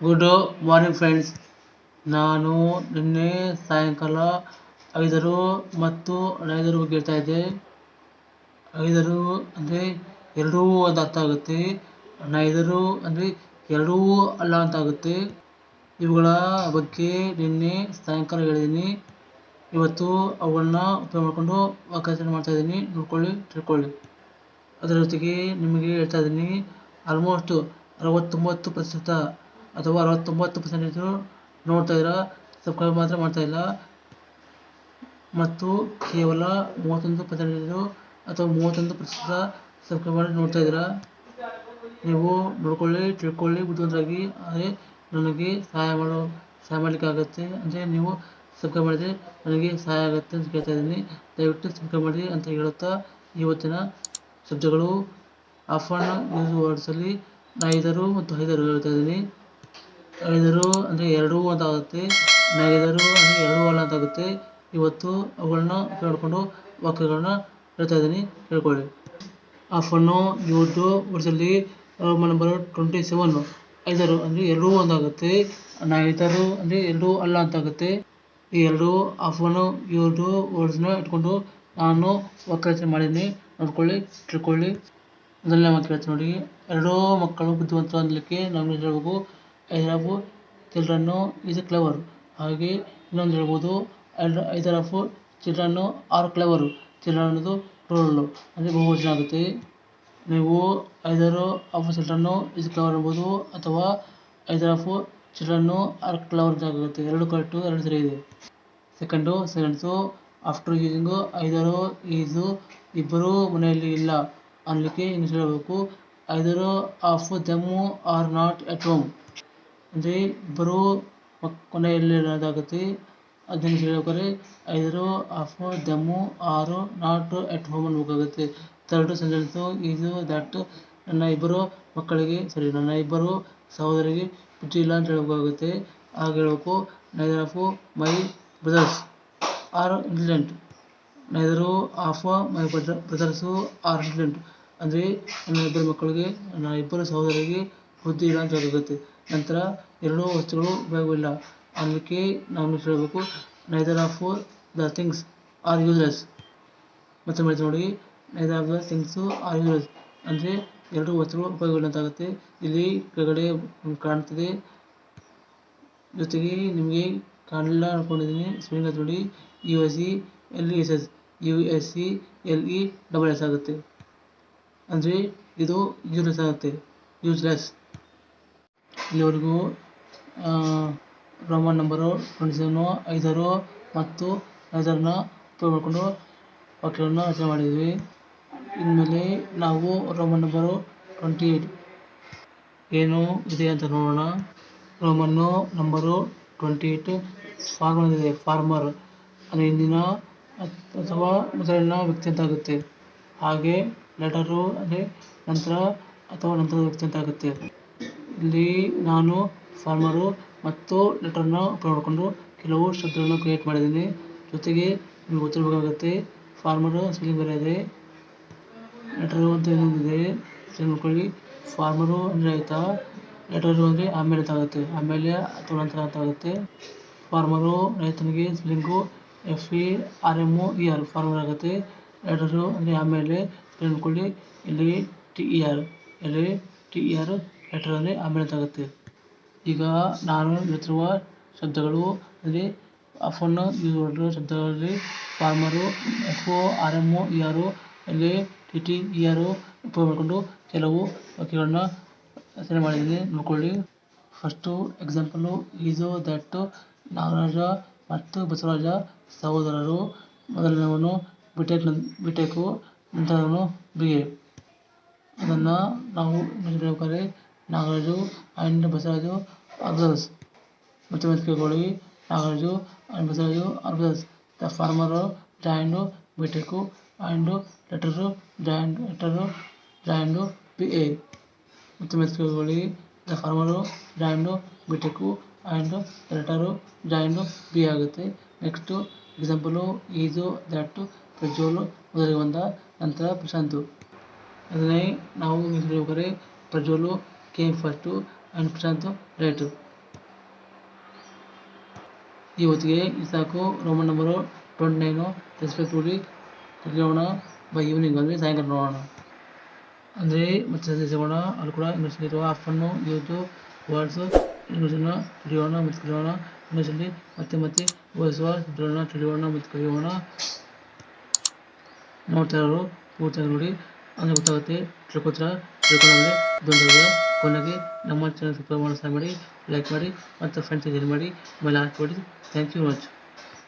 Good morning friends ನಾನು ನಿನ್ನೆ ಸಾಯಂಕಾಲ ಐದರು ಮತ್ತು ಐದರ ಬಗ್ಗೆ ಹೇಳ್ತಾ ಇದ್ದೆ. ಐದರು ಅಂದರೆ ಎರಡೂ ಒಂದು ಅರ್ಥ ಆಗುತ್ತೆ. ಐದರು ಅಂದರೆ ಎರಡೂ ಅಲ್ಲ ಅಂತ ಆಗುತ್ತೆ. ಇವುಗಳ ಬಗ್ಗೆ ನಿನ್ನೆ ಸಾಯಂಕಾಲ ಹೇಳಿದ್ದೀನಿ. ಇವತ್ತು ಅವುಗಳನ್ನ ಉಪಯೋಗ ಮಾಡಿಕೊಂಡು ಆಕರ್ಷಣೆ ಮಾಡ್ತಾ ಇದ್ದೀನಿ. ನೋಡ್ಕೊಳ್ಳಿ, ತಿಳ್ಕೊಳ್ಳಿ. ಅದರ ಜೊತೆಗೆ ನಿಮಗೆ ಹೇಳ್ತಾ ಇದ್ದೀನಿ ಆಲ್ಮೋಸ್ಟ್ ಅರವತ್ತೊಂಬತ್ತು ಪ್ರತಿಶತ ಅಥವಾ ಅರವತ್ತೊಂಬತ್ತು ಪರ್ಸೆಂಟೇಜು ನೋಡ್ತಾ ಇದ್ದೀರಾ ಸಬ್ಸ್ಕ್ರೈಬ್ ಮಾತ್ರ ಮಾಡ್ತಾ ಇಲ್ಲ. ಮತ್ತು ಕೇವಲ ಮೂವತ್ತೊಂದು ಪರ್ಸೆಂಟೇಜು ಅಥವಾ ಮೂವತ್ತೊಂದು ಪ್ರತಿಶತ ಸಬ್ಸ್ಕ್ರೈಬ್ ಮಾಡಿ ನೋಡ್ತಾ ಇದ್ದೀರಾ. ನೀವು ನೋಡ್ಕೊಳ್ಳಿ, ತಿಳ್ಕೊಳ್ಳಿ, ಬುದ್ಧಿವಂತರಾಗಿ. ಅದೇ ನನಗೆ ಸಹಾಯ ಮಾಡೋ, ಸಹಾಯ ಮಾಡಲಿಕ್ಕಾಗತ್ತೆ ಅಂದರೆ ನೀವು ಸಬ್ಸ್ಕ್ರೈಬ್ ಮಾಡಿದರೆ ನನಗೆ ಸಹಾಯ ಆಗುತ್ತೆ ಅಂತ ಕೇಳ್ತಾ ಇದ್ದೀನಿ. ದಯವಿಟ್ಟು ಸಬ್ಸ್ಕ್ರೈಬ್ ಮಾಡಿ ಅಂತ ಹೇಳುತ್ತಾ ಇವತ್ತಿನ ಶಬ್ದಗಳು. ಆಫನ್ ಯೂಸ್ ವರ್ಡ್ಸಲ್ಲಿ ಐದರು ಮತ್ತು ಐದರು ಹೇಳ್ತಾ ಇದ್ದೀನಿ. ಐದರು ಅಂದರೆ ಎರಡು ಅಂತ ಆಗುತ್ತೆ ಐದರು ಅಂದರೆ ಎರಡು ಅಲ್ಲ ಅಂತ ಆಗುತ್ತೆ ಇವತ್ತು ಅವುಗಳನ್ನ ಕೇಳಿಕೊಂಡು ವಾಕ್ಯಗಳನ್ನ ಹೇಳ್ತಾ ಇದ್ದೀನಿ, ಕೇಳ್ಕೊಳ್ಳಿ. ಆಫನ್ನು ಇವತ್ತು ವರ್ಷದಲ್ಲಿ ನಂಬರ್ ಟ್ವೆಂಟಿ ಸೆವೆನ್ ಐದರು ಅಂದರೆ ಎರಡೂ ಒಂದಾಗುತ್ತೆ ಐದರು ಅಂದರೆ ಎರಡು ಅಲ್ಲ ಅಂತ ಆಗುತ್ತೆ ಈ ಎರಡು ಆಫನ್ನು ಯೂಸ್ಡು ವರ್ಡ್ಸ್ನ ಇಟ್ಕೊಂಡು ನಾನು ವಾಕ್ಯರಚನೆ ಮಾಡಿದ್ದೀನಿ ನೋಡ್ಕೊಳ್ಳಿ, ತಿಳ್ಕೊಳ್ಳಿ. ಮೊದಲನೇ ಕೇಳ್ತೀನಿ ನೋಡಿ. ಎರಡೂ ಮಕ್ಕಳು ಬುದ್ಧಿವಂತರು ಅನ್ನಲಿಕ್ಕೆ ನಾವು ಹೇಳಬೇಕು? Either of children is clever ಹಾಗೆ ಇನ್ನೊಂದು ಹೇಳ್ಬೋದು either of children are clever children ಅನ್ನೋದು ಪ್ಲೂರಲ್ಲು ಅಂದರೆ ಬಹುವಚನ ಆಗುತ್ತೆ ನೀವು either of children is clever ಅನ್ಬೋದು ಅಥವಾ ಐದರಫು ಚಿಲ್ಡ್ರನ್ನು ಆರ್ ಕ್ಲೆವರ್ ಅಂತ ಆಗುತ್ತೆ ಎರಡು ಕರೆಕ್ಟು ಎರಡು ಸರಿ ಇದೆ second seconds after using either is ಇಬ್ಬರು ಮನೆಯಲ್ಲಿ ಇಲ್ಲ ಅನ್ನಲಿಕ್ಕೆ ಇಂಗ್ಲೀಷ್ ಹೇಳಬೇಕು either of them are not at home ಅಂದರೆ ಇಬ್ಬರು ಮಕ್ ಕೊನೆಯಲ್ಲಿ ಇರೋದಾಗುತ್ತೆ ಅದನ್ನು ಹೇಳ್ಬೇಕಾದ್ರೆ either, of, them, are, not, at home ಅನ್ಬೇಕಾಗುತ್ತೆ third sentence ಇದು ದಟ್ ನನ್ನ ಇಬ್ಬರು ಮಕ್ಕಳಿಗೆ ಸರಿ ನನ್ನ ಇಬ್ಬರು ಸಹೋದರಿಗೆ ಬುದ್ಧಿ ಇಲ್ಲ ಅಂತ ಹೇಳಬೇಕಾಗುತ್ತೆ ಆಗ ಹೇಳಬೇಕು neither of my brothers are intelligent neither of my brother brothers are intelligent ಅಂದರೆ ನನ್ನ ಇಬ್ಬರು ಮಕ್ಕಳಿಗೆ, ನನ್ನ ಇಬ್ಬರು ಸಹೋದರಿಗೆ ಬುದ್ಧಿ ಇಲ್ಲ ಅಂತ ಹೇಳಬೇಕಾಗುತ್ತೆ ನಂತರ ಎರಡೂ ವಸ್ತುಗಳು ಉಪಯೋಗವಿಲ್ಲ ಅದಕ್ಕೆ ನಾವು ಹೇಳಬೇಕು neither of the things are useless ಮತ್ತೆ ಮತ್ತೆ ನೋಡಿ neither of the things are useless ಅಂದರೆ ಎರಡು ವಸ್ತುಗಳು ಉಪಯೋಗವಿಲ್ಲ ಅಂತ ಆಗುತ್ತೆ ಇಲ್ಲಿ ಕೆಳಗಡೆ ಕಾಣ್ತಿದೆ. ಜೊತೆಗೆ ನಿಮಗೆ ಕಾಣಲಿಲ್ಲ ಅನ್ಕೊಂಡಿದ್ದೀನಿ. ಸ್ಕ್ರೀನ್ ನೋಡಿ U S C L E S S U S C L E double S ಆಗುತ್ತೆ. ಅಂದರೆ ಇದು ಯೂಸ್ಲೆಸ್ ಆಗುತ್ತೆ. ಯೂಸ್ಲೆಸ್ ಇಲ್ಲಿವರೆಗೂ ರೋಮನ್ ನಂಬರು ಟ್ವೆಂಟಿ ಸೆವೆನು ಐದಾರು ಮತ್ತು ಐದಾರನ್ನ ಉಪಯೋಗ ಮಾಡಿಕೊಂಡು ವಾಕ್ಯಗಳನ್ನು ರಚನೆ ಮಾಡಿದ್ವಿ. ಇನ್ಮೇಲೆ ನಾವು ರೋಮನ್ ನಂಬರು ಟ್ವೆಂಟಿ ಏಯ್ಟ್ ಏನು ಇದೆ ಅಂತ ನೋಡೋಣ. ರೋಮನ್ನು ನಂಬರು ಟ್ವೆಂಟಿ ಏಯ್ಟ್ ಇದೆ ಫಾರ್ಮರ್ ಅಂದರೆ ಹಿಂದಿನ ಅಥವಾ ಮೊದಲಿನ ವ್ಯಕ್ತಿ ಅಂತ ಆಗುತ್ತೆ. ಹಾಗೆ ಲೆಟರು ಅಂದರೆ ನಂತರ ಅಥವಾ ನಂತರದ ವ್ಯಕ್ತಿ ಅಂತ ಆಗುತ್ತೆ. ಇಲ್ಲಿ ನಾನು ಫಾರ್ಮರು ಮತ್ತು ಲೆಟರ್ನ ನೋಡಿಕೊಂಡು ಕೆಲವು ಶಬ್ದಗಳನ್ನು ಕ್ರಿಯೇಟ್ ಮಾಡಿದ್ದೀನಿ. ಜೊತೆಗೆ ನಿಮಗೆ ಗೊತ್ತಿರಬೇಕಾಗುತ್ತೆ, ಫಾರ್ಮರು ಸ್ಪೆಲ್ಲಿಂಗ್ ಬೇರೆ ಇದೆ. ಲೆಟರು ಅಂತ ಇನ್ನೊಂದಿದೆ ಸ್ಪೆಲ್ಲಿಂಗ್ ನೋಡ್ಕೊಳ್ಳಿ ಫಾರ್ಮರು ಅಂದರೆ ಆಯಿತಾ? ಲೆಟರು ಅಂದರೆ ಆಮೇಲೆ ಅಂತ ಆಗುತ್ತೆ ಆಮೇಲೆ ಅಥವಾ ನಂತರ ಅಂತ ಆಗುತ್ತೆ ಫಾರ್ಮರು ರೈತನಿಗೆ spelling F E R M E R farmer ಆಗುತ್ತೆ. ಲೆಟರು ಅಂದರೆ ಆಮೇಲೆ ನೋಡ್ಕೊಳ್ಳಿ ಇಲ್ಲಿ ಟಿ ಇ ಆರ್ ಇಲ್ಲಿ ಟಿ ಇ ಆರ್ ಲೆಟರ್ ಅಂದರೆ ಆಮೇಲೆ ಆಗುತ್ತೆ ಈಗ ನಾನು ಹೇಳ್ತಿರುವ ಶಬ್ದಗಳು, ಅಂದರೆ ಅಫನ್ನು ಯೂಸ್ ಮಾಡಿರುವ ಶಬ್ದಗಳಲ್ಲಿ former F O R M O E R ಅಲ್ಲಿ ಟಿ ಟಿ ಇ ಆರು ಉಪಯೋಗ ಮಾಡಿಕೊಂಡು ಕೆಲವು ವಾಕ್ಯಗಳನ್ನ ರಚನೆ ಮಾಡಿದ್ದೀನಿ ನೋಡ್ಕೊಳ್ಳಿ. First example is that Nagaraj ಮತ್ತು ಬಸವರಾಜ ಸಹೋದರರು. ಮೊದಲನವನು ಬಿಟೆಕ್ ಬಿಟೆಕು ನಂತರವನು ಬಿ ಎ ಅದನ್ನು ನಾವು ಹೇಳ್ಬೇಕಾದ್ರೆ Nagaraj and Basavaraj are brothers ಮತ್ತೆ ಮತ್ತೆ ಕೇಳ್ಕೊಳ್ಳಿ Nagaraj and Basavaraj are the former joined B Tech and latter joined latter joined B A. ಮತ್ತೆ ಮತ್ತೆ the former joined B Tech and latter joined B ಆಗುತ್ತೆ. Next, example, is that Prajwal, ಮೊದಲಿಗೆ ಬಂದ ನಂತರ ಪ್ರಶಾಂತು. ಅದನ್ನೇ ನಾವು ಹೇಳ್ಬೇಕಾದ್ರೆ Prajwal came first and Prashanth late ಈ ಹೊತ್ತಿಗೆ ಈ ಸಾಕು Roman number twenty nine respectively ಕಲಿಯೋಣ ಬೈ ಈವ್ನಿಂಗ್ ಅಂದರೆ ಸಾಯಂಕಾಲ ನೋಡೋಣ. ಅಂದರೆ ಮತ್ತೆ ಸಂದೇಶ ಸಿಗೋಣ. ಅಲ್ಲಿ ಕೂಡ ಇಂಗ್ಲೀಷಲ್ಲಿರುವ ಆಫನ್ನು ಇವತ್ತು ವರ್ಡ್ಸು ಇಂಗ್ಲೀಷನ್ನು ತಿಳಿಯೋಣ, ಮತ್ತು ಕಲಿಯೋಣ ಇಂಗ್ಲೀಷಲ್ಲಿ ಮತ್ತೆ ಮತ್ತೆ ಓದಿಸುವ ಶಬ್ದಗಳನ್ನ ತಿಳಿಯೋಣ, ಮತ್ತು ಕಲಿಯೋಣ. ನೋಡ್ತಾ ಇರೋರು ಪೂರ್ತಿಯಾಗಿ ನೋಡಿ. ಅಂದರೆ ಗೊತ್ತಾಗುತ್ತೆ ತಿಳ್ಕೊತೀರ ತಿಳ್ಕೊಂಡ್ರೆ ಇದೊಂದು ಕೊನೆಗೆ ನಮ್ಮ ಚಾನಲ್ ಸಬ್ಸ್ಕ್ರೈಬ್ ಮಾಡೋ ಮಾಡಿ ಲೈಕ್ ಮಾಡಿ, ಮತ್ತು ಫ್ರೆಂಡ್ಸ್ ಶೇರ್ ಮಾಡಿ ಆಮೇಲೆ ಹಾಕ್ಬಿಡಿ. Thank you much